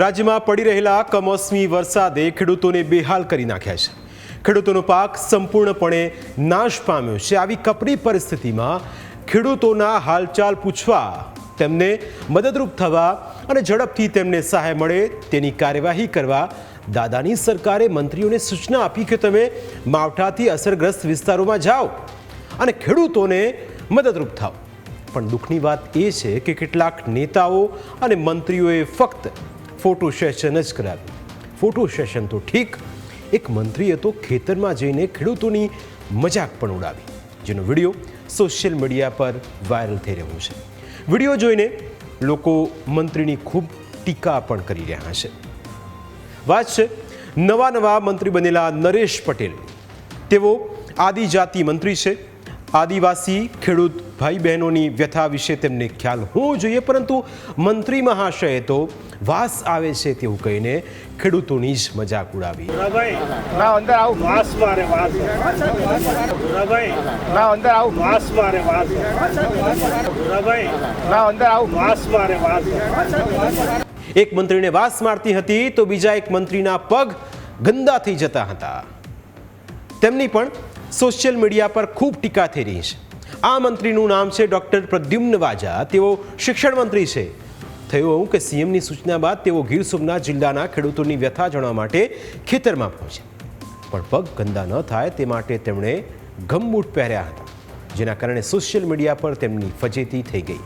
રાજ્યમાં પડી રહેલા કમોસમી વરસાદે ખેડૂતોને બેહાલ કરી નાખ્યા છે. ખેડૂતોનો પાક સંપૂર્ણપણે નાશ પામ્યો છે. આવી કપરી પરિસ્થિતિમાં ખેડૂતોના હાલચાલ પૂછવા તેમને મદદરૂપ થવા અને ઝડપથી તેમને સહાય મળે તેની કાર્યવાહી કરવા દાદાની સરકારે મંત્રીઓને સૂચના આપી કે તમે માવઠાથી અસરગ્રસ્ત વિસ્તારોમાં જાઓ અને ખેડૂતોને મદદરૂપ થાઓ. પણ દુઃખની વાત એ છે કે કેટલાક નેતાઓ અને મંત્રીઓએ ફક્ત ફોટો સેશન જ કરાવ્યું. ફોટો સેશન તો ઠીક, એક મંત્રીએ તો ખેતરમાં જઈને ખેડૂતોની મજાક પણ ઉડાવી, જેનો વીડિયો સોશિયલ મીડિયા પર વાયરલ થઈ રહ્યો છે. વીડિયો જોઈને લોકો મંત્રીની ખૂબ ટીકા પણ કરી રહ્યા છે. વાત છે, નવા નવા મંત્રી બનેલા નરેશ પટેલ. તેઓ આદિજાતિ મંત્રી છે આદિવાસી ખેડૂત ભાઈ બહેનોની વ્યથા વિશે તેમને ખ્યાલ હોવો જોઈએ પરંતુ મંત્રી મહાશયે તો વાસ આવે છે તેવું કહીને ખેડૂતોની જ મજાક ઉડાવી. એક મંત્રીને વાસ મારતી હતી તો બીજા એક મંત્રીના પગ ગંદા થઈ જતા હતા. તેમની પણ સોશિયલ મીડિયા પર ખૂબ ટીકા થઈ રહી છે. આ મંત્રીનું નામ છે ડૉક્ટર પ્રદ્યુમ્ન વાજા. તેઓ શિક્ષણ મંત્રી છે. થયું એવું કે સીએમની સૂચના બાદ તેઓ ગીર સોમનાથ જિલ્લાના ખેડૂતોની વ્યથા જાણવા માટે ખેતરમાં પહોંચ્યા. પણ પગ ગંદા ન થાય તે માટે તેમણે ગમબૂટ પહેર્યા હતા, જેના કારણે સોશિયલ મીડિયા પર તેમની ફજેતી થઈ ગઈ.